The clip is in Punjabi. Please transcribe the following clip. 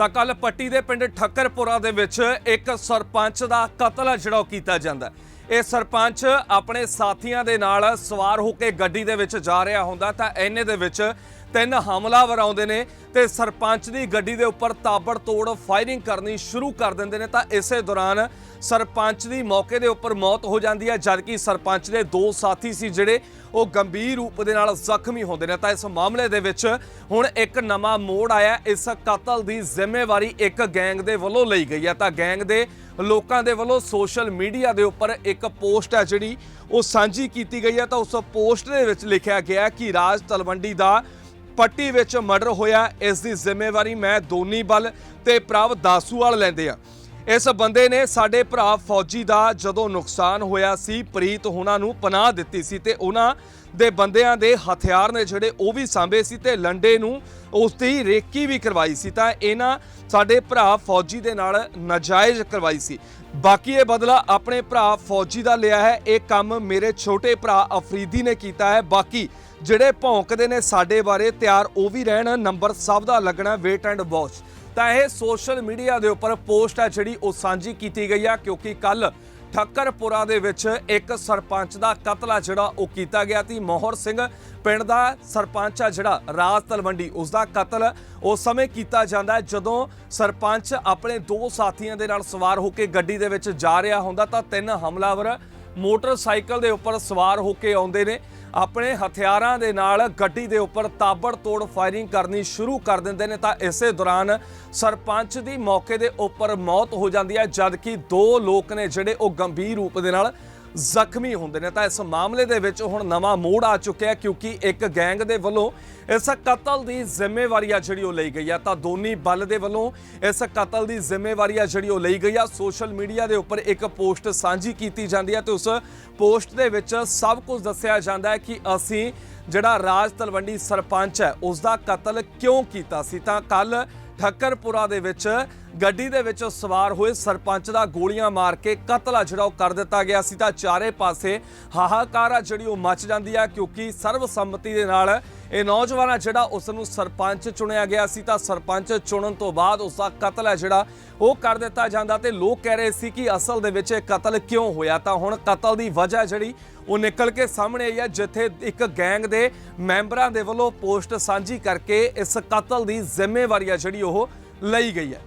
ਤਾਂ ਕੱਲ ਪੱਟੀ ਦੇ ਪਿੰਡ ਠੱਕਰਪੁਰਾ ਦੇ ਵਿੱਚ ਇੱਕ ਸਰਪੰਚ ਦਾ ਕਤਲ ਹੈ ਜਿਹੜਾ ਉਹ ਕੀਤਾ ਜਾਂਦਾ। ਇਹ ਸਰਪੰਚ ਆਪਣੇ ਸਾਥੀਆਂ ਦੇ ਨਾਲ ਸਵਾਰ ਹੋ ਕੇ ਗੱਡੀ ਦੇ ਵਿੱਚ ਜਾ ਰਿਹਾ ਹੁੰਦਾ ਤਾਂ ਐਨੇ ਦੇ ਵਿੱਚ ਤਿੰਨ ਹਮਲਾਵਰ ਆਉਂਦੇ ਨੇ ਤੇ ਸਰਪੰਚ ਦੀ ਗੱਡੀ ਦੇ ਉੱਪਰ ਤਾਬੜ ਤੋੜ ਫਾਇਰਿੰਗ ਕਰਨੀ ਸ਼ੁਰੂ ਕਰ ਦਿੰਦੇ ਨੇ ਤਾਂ ਇਸੇ ਦੌਰਾਨ ਸਰਪੰਚ ਦੀ ਮੌਕੇ ਦੇ ਉੱਪਰ ਮੌਤ ਹੋ ਜਾਂਦੀ ਹੈ, ਜਦਕਿ ਸਰਪੰਚ ਦੇ ਦੋ ਸਾਥੀ ਸੀ ਜਿਹੜੇ ਉਹ ਗੰਭੀਰ ਰੂਪ ਦੇ ਨਾਲ ਜ਼ਖਮੀ ਹੁੰਦੇ ਨੇ। ਤਾਂ ਇਸ ਮਾਮਲੇ ਦੇ ਵਿੱਚ ਹੁਣ ਇੱਕ ਨਵਾਂ ਮੋੜ ਆਇਆ। ਇਸ ਕਤਲ ਦੀ ਜ਼ਿੰਮੇਵਾਰੀ ਇੱਕ ਗੈਂਗ ਦੇ ਵੱਲੋਂ ਲਈ ਗਈ ਹੈ। ਤਾਂ ਗੈਂਗ ਦੇ ਲੋਕਾਂ ਦੇ ਵੱਲੋਂ ਸੋਸ਼ਲ ਮੀਡੀਆ ਦੇ ਉੱਪਰ ਇੱਕ ਪੋਸਟ ਹੈ ਜਿਹੜੀ ਉਹ ਸਾਂਝੀ ਕੀਤੀ ਗਈ ਹੈ। ਤਾਂ ਉਸ ਪੋਸਟ ਦੇ ਵਿੱਚ ਲਿਖਿਆ ਗਿਆ ਕਿ ਰਾਜ ਤਲਵੰਡੀ ਦਾ ਪੱਟੀ ਵਿੱਚ ਮਰਡਰ ਹੋਇਆ। ਇਸ ਦੀ ਜ਼ਿੰਮੇਵਾਰੀ ਮੈਂ ਦੋਨੀ ਬਲ ਤੇ ਪ੍ਰਭ ਦਾਸੂਵਾਲ ਲੈਂਦੇ ਆ ਇਸ ਬੰਦੇ ਨੇ ਸਾਡੇ ਭਰਾ ਫੌਜੀ ਦਾ ਜਦੋਂ ਨੁਕਸਾਨ ਹੋਇਆ ਸੀ, ਪ੍ਰੀਤ ਉਹਨਾਂ ਨੂੰ ਪਨਾਹ ਦਿੱਤੀ ਸੀ ਤੇ ਉਹਨਾਂ ਦੇ ਬੰਦਿਆਂ ਦੇ ਹਥਿਆਰ ਨੇ ਜਿਹੜੇ ਉਹ ਵੀ ਸਾਂਭੇ ਸੀ ਤੇ ਲੰਡੇ ਨੂੰ ਉਸ ਦੀ ਰੇਕੀ ਵੀ ਕਰਵਾਈ ਸੀ ਤਾਂ ਇਹਨਾਂ ਸਾਡੇ ਭਰਾ ਫੌਜੀ ਦੇ ਨਾਲ ਨਾਜਾਇਜ਼ ਕਰਵਾਈ ਸੀ। ਬਾਕੀ ਇਹ ਬਦਲਾ ਆਪਣੇ ਭਰਾ ਫੌਜੀ ਦਾ ਲਿਆ ਹੈ। ਇਹ ਕੰਮ ਮੇਰੇ ਛੋਟੇ ਭਰਾ ਅਫਰੀਦੀ ਨੇ ਕੀਤਾ ਹੈ। ਬਾਕੀ ਜਿਹੜੇ ਭੌਂਕਦੇ ਨੇ ਸਾਡੇ ਬਾਰੇ ਤਿਆਰ ਉਹ ਵੀ ਰਹਿਣ। ਨੰਬਰ ਸਭ ਦਾ ਲੱਗਣਾ ਵੇਟ ਐਂਡ ਵਾਚ। ਤਾਂ ਇਹ ਸੋਸ਼ਲ ਮੀਡੀਆ ਦੇ ਉੱਪਰ ਪੋਸਟ ਹੈ ਜਿਹੜੀ ਉਹ ਸਾਂਝੀ ਕੀਤੀ ਗਈ ਆ, ਕਿਉਂਕਿ ਕੱਲ ਠੱਕਰਪੁਰਾ ਦੇ ਵਿੱਚ ਇੱਕ ਸਰਪੰਚ ਦਾ ਕਤਲ ਆ ਜਿਹੜਾ ਉਹ ਕੀਤਾ ਗਿਆ ਸੀ। ਮੋਹਰ ਸਿੰਘ ਪਿੰਡ ਦਾ ਸਰਪੰਚ ਆ ਜਿਹੜਾ ਰਾਜ ਤਲਵੰਡੀ, ਉਸ ਦਾ ਕਤਲ ਉਸ ਸਮੇਂ ਕੀਤਾ ਜਾਂਦਾ ਹੈ। ਜਦੋਂ ਸਰਪੰਚ ਆਪਣੇ ਦੋ ਸਾਥੀਆਂ ਦੇ ਨਾਲ ਸਵਾਰ ਹੋ ਕੇ ਗੱਡੀ ਦੇ ਵਿੱਚ ਜਾ ਰਿਹਾ ਹੁੰਦਾ ਤਾਂ ਤਿੰਨ ਹਮਲਾਵਰ ਮੋਟਰਸਾਈਕਲ ਦੇ ਉੱਪਰ ਸਵਾਰ ਹੋ ਕੇ ਆਉਂਦੇ ਨੇ। ਆਪਣੇ ਹਥਿਆਰਾਂ ਦੇ ਨਾਲ ਗੱਡੀ ਦੇ ਉੱਪਰ ਤਾਬੜਤੋੜ ਫਾਇਰਿੰਗ ਕਰਨੀ ਸ਼ੁਰੂ ਕਰ ਦਿੰਦੇ ਨੇ ਤਾਂ ਇਸੇ ਦੌਰਾਨ ਸਰਪੰਚ ਦੀ ਮੌਕੇ ਦੇ ਉੱਪਰ ਮੌਤ ਹੋ ਜਾਂਦੀ ਹੈ, ਜਦਕਿ ਦੋ ਲੋਕ ਨੇ ਜਿਹੜੇ ਉਹ ਗੰਭੀਰ ਰੂਪ ਦੇ ਨਾਲ ਜ਼ਖਮੀ ਹੁੰਦੇ ਨੇ। ਤਾਂ ਇਸ ਮਾਮਲੇ ਦੇ ਵਿੱਚ ਹੁਣ ਨਵਾਂ ਮੋੜ ਆ ਚੁੱਕਿਆ ਕਿਉਂਕਿ ਇੱਕ ਗੈਂਗ ਦੇ ਵੱਲੋਂ ਇਸ ਕਤਲ ਦੀ ਜ਼ਿੰਮੇਵਾਰੀ ਆ ਜਿਹੜੀ ਉਹ ਲਈ ਗਈ ਆ। ਤਾਂ ਦੋਨੀ ਬਲ ਦੇ ਵੱਲੋਂ ਇਸ ਕਤਲ ਦੀ ਜ਼ਿੰਮੇਵਾਰੀ ਆ ਜਿਹੜੀ ਉਹ ਲਈ ਗਈ ਆ। ਸੋਸ਼ਲ ਮੀਡੀਆ ਦੇ ਉੱਪਰ ਇੱਕ ਪੋਸਟ ਸਾਂਝੀ ਕੀਤੀ ਜਾਂਦੀ ਹੈ ਤੇ ਉਸ ਪੋਸਟ ਦੇ ਵਿੱਚ ਸਭ ਕੁਝ ਦੱਸਿਆ ਜਾਂਦਾ ਹੈ ਕਿ ਅਸੀਂ ਜਿਹੜਾ ਰਾਜ ਤਲਵੰਡੀ ਸਰਪੰਚ ਹੈ ਉਸ ਦਾ ਕਤਲ ਕਿਉਂ ਕੀਤਾ ਸੀ? ਤਾਂ ਕੱਲ ਠੱਕਰਪੁਰਾ ਦੇ ਵਿੱਚ ਗੱਡੀ ਦੇ ਵਿੱਚ ਸਵਾਰ ਹੋਏ ਸਰਪੰਚ ਦਾ ਗੋਲੀਆਂ ਮਾਰ ਕੇ ਕਤਲ ਆ ਜਿਹੜਾ ਉਹ ਕਰ ਦਿੱਤਾ ਗਿਆ ਸੀ। ਤਾਂ ਚਾਰੇ ਪਾਸੇ ਹਾਹਾਕਾਰ ਆ ਜਿਹੜੀ ਉਹ ਮਚ ਜਾਂਦੀ ਆ, ਕਿਉਂਕਿ ਸਰਬਸੰਮਤੀ ਦੇ ਨਾਲ ਇਹ ਨੌਜਵਾਨ ਹੈ ਜਿਹੜਾ ਉਸ ਨੂੰ ਸਰਪੰਚ ਚੁਣਿਆ ਗਿਆ ਸੀ, ਤਾਂ ਸਰਪੰਚ ਚੁਣਨ ਤੋਂ ਬਾਅਦ ਉਸ ਦਾ ਕਤਲ ਹੈ ਜਿਹੜਾ ਉਹ ਕਰ ਦਿੱਤਾ ਜਾਂਦਾ ਤੇ ਲੋਕ ਕਹਿ ਰਹੇ ਸੀ ਕਿ ਅਸਲ ਦੇ ਵਿੱਚ ਇਹ ਕਤਲ ਕਿਉਂ ਹੋਇਆ? ਤਾਂ ਹੁਣ ਕਤਲ ਦੀ ਵਜ੍ਹਾ ਜਿਹੜੀ ਉਹ ਨਿਕਲ ਕੇ ਸਾਹਮਣੇ ਆਈ ਹੈ, ਜਿੱਥੇ ਇੱਕ ਗੈਂਗ ਦੇ ਮੈਂਬਰਾਂ ਦੇ ਵੱਲੋਂ ਪੋਸਟ ਸਾਂਝੀ ਕਰਕੇ ਇਸ ਕਤਲ ਦੀ ਜ਼ਿੰਮੇਵਾਰੀ ਆ ਜਿਹੜੀ ਉਹ ਲਈ ਗਈ ਹੈ।